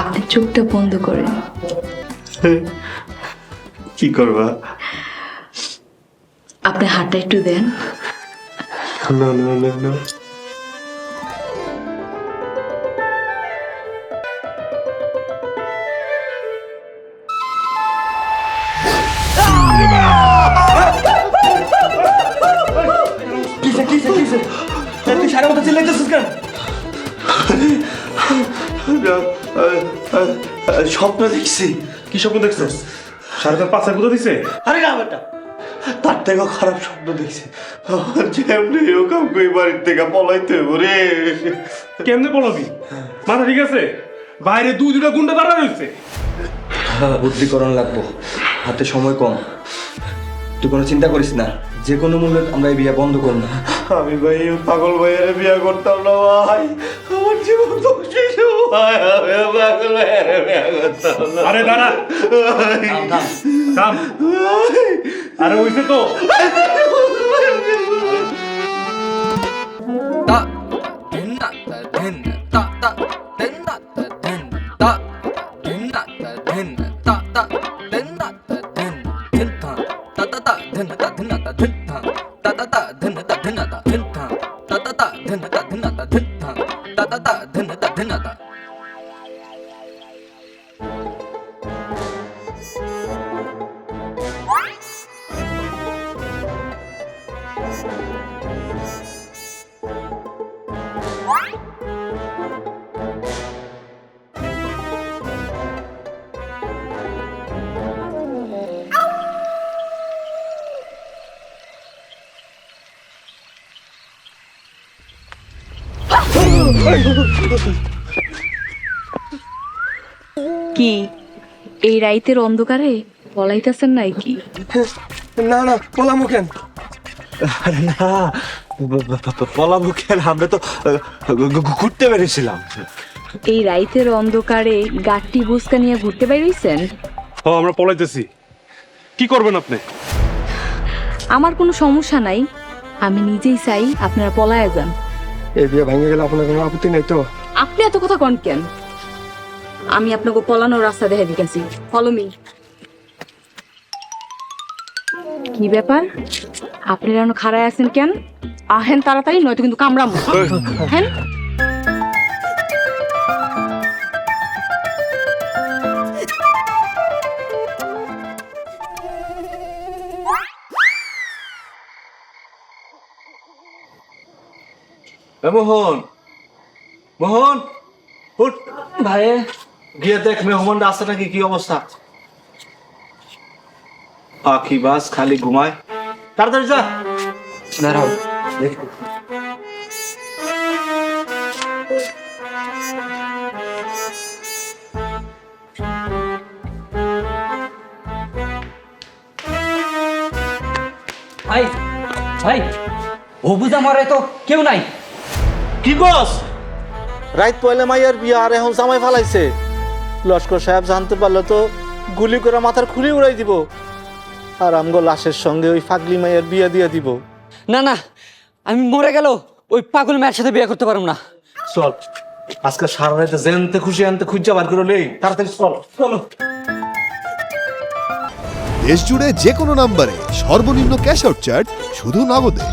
আপনি চোখটা বন্ধ করেন। কি করবা? আপনি হাতটা একটু দেন। না না না না। স্বপ্ন দেখছি। কি স্বপ্ন দেখছিস সাড়ে তার পাঁচ গুঁতো দিছে আরে না বেটা তার থেকেও খারাপ স্বপ্ন দেখছি। যেমনি কই বাড়ির থেকে পলাইতে হইব রে। কেমনে পলাবি? মাথা ঠিক আছে? বাইরে দুই দুটা গুন্ডা দাঁড়া রয়েছে। বুদ্ধি করণ লাগবো। হাতে সময় কম। তুই কোনো চিন্তা করিস না। যে কোনো মূল্যে আমরা এই বিয়ে বন্ধ করব। আমি ভাই পাগল ভাইয়ের বিয়া করতাম না ভাই। আমার জীবন তো শেষ ভাই আমি পাগল ভাইয়ের বিয়া করতাম না আরে দাঁড়া কাম আরে হইছে তো ta din na ta কি এই রাইতের অন্ধকারে পলাইতেছেন নাই কি না না পলামু কেন? না পলামু কেন? আমরা তো ঘুরতে বেরিয়েছিলাম। এই রাইতের অন্ধকারে গাঠটি বুসকা নিয়ে ঘুরতে বেরিয়েছেন? ও আমরা পলাইতেছি। কি করবেন আপনি? আমার কোনো সমস্যা নাই। আমি নিজেই চাই আপনারা পলায় যান। এই বিয়ে ভেঙে গেলে আপনার কোনো আপত্তি নেই তো? আপনি এত কথা কন কেন? আমি আপনাকে পলানোর রাস্তা দেখে দিতেছি। ফলো মি কি ব্যাপার? আপনি যেন খাড়ায় আছেন কেন? আহেন তাড়াতাড়ি নয়তো কিন্তু কামড়াম। হেন মোহন মোহন উঠ। ভাই। গিয়ে দেখ মেহমান রাস্তাটা কি কি অবস্থা? আখি বাস খালি ঘুমায়। তাড়াতাড়ি যা। দাঁড়াও। ভাই ভাই ও বুঝা মারে তো কেউ নাই। কি কস? রাইত পয়লা মাইয়ার বিয়া আর এখন জামাই ফালাইছে। লস্কর সাহেব জানতে পারলে তো গুলি করে মাথার খুলি উড়াই দিব। আর আমগো লাশের সঙ্গে ওই ফাগলি মাইয়ার বিয়া দিয়ে দিব। না না আমি মরে গেল ওই পাগল মায়ের সাথে বিয়ে করতে পারব না। চল আজকে সারা রাতে জেনতে খুশি আনতে খুঁজা বার করে নেই তাড়াতাড়ি চল চলো। দেশ জুড়ে যে কোনো নম্বরে সর্বনিম্ন ক্যাশ আউট চার্জ শুধু নগদে।